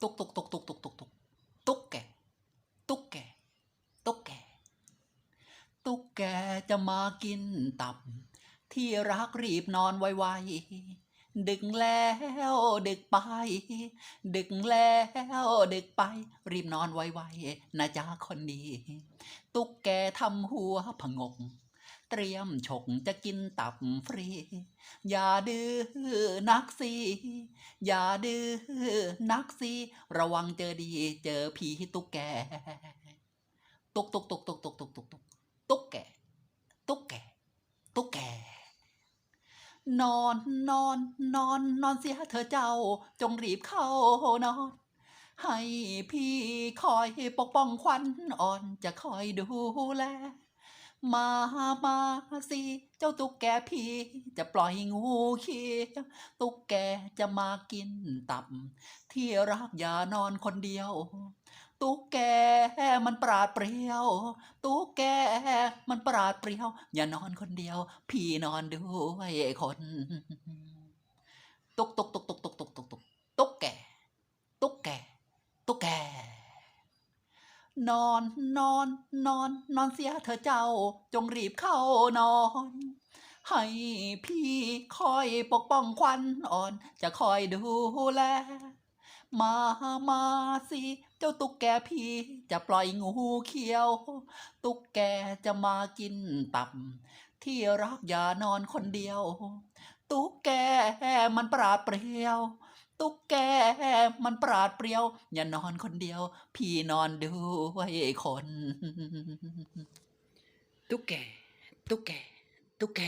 ตุกตุกตุกตุกตุกตุกตุกตุ๊กแกตุ๊กแกตุ๊กแกตุ๊กแกจะมากินตับ ที่รักรีบนอนไวๆดึกแล้วดึกไป ดึกแล้วดึกไป รีบนอนไวๆนะจ๊ะคนดี ตุ๊กแกทำหัวผงก เตรียมฉกจะกินตับฟรี อย่าดื้อนักสิอย่าดื้อนักสิระวังเจอดีเจอผีตุ๊กแก ตุ๊กตุ๊กตุ๊กตุ๊กตุ๊กตุ๊กตุ๊กตุ๊กตุ๊กแก ตุ๊กแก ตุ๊กแก นอนนอนนอนนอนเสียเธอเจ้า จงรีบเข้านอน ให้พี่คอยปกป้องควันอ่อนจะคอยดูแล มามาสิเจ้าตุ๊กแกพี่ จะปล่อยงูเขียวตุ๊กแกจะมากินตับ ที่รักอย่านอนคนเดียว ตุ๊กแกมันปราดเปรียว ตุ๊กแกมันปราดเปรียว อย่านอนคนเดียว พี่นอนด้วยคน ตุ๊กตุ๊กตุ๊กตุ๊กตุ๊กตุ๊กตุ๊กตุ๊กตุ๊กแก ตุ๊กแก ตุ๊กแก นอนนอนนอน นอนเสียเธอเจ้า จงรีบเข้านอน ให้พี่คอยปกป้องควันอ่อน จะคอยดูแล มามาสิ เจ้าตุ๊กแกพี่จะปล่อยงูเขียว ตุ๊กแกจะมากินตับ ที่รักอย่านอนคนเดียว ตุ๊กแกมันปราดเปรียว แกมันปราดเปรียว อย่านอนคนเดียว พี่นอนด้วยคน ตุ๊กแก ตุ๊กแก ตุ๊กแก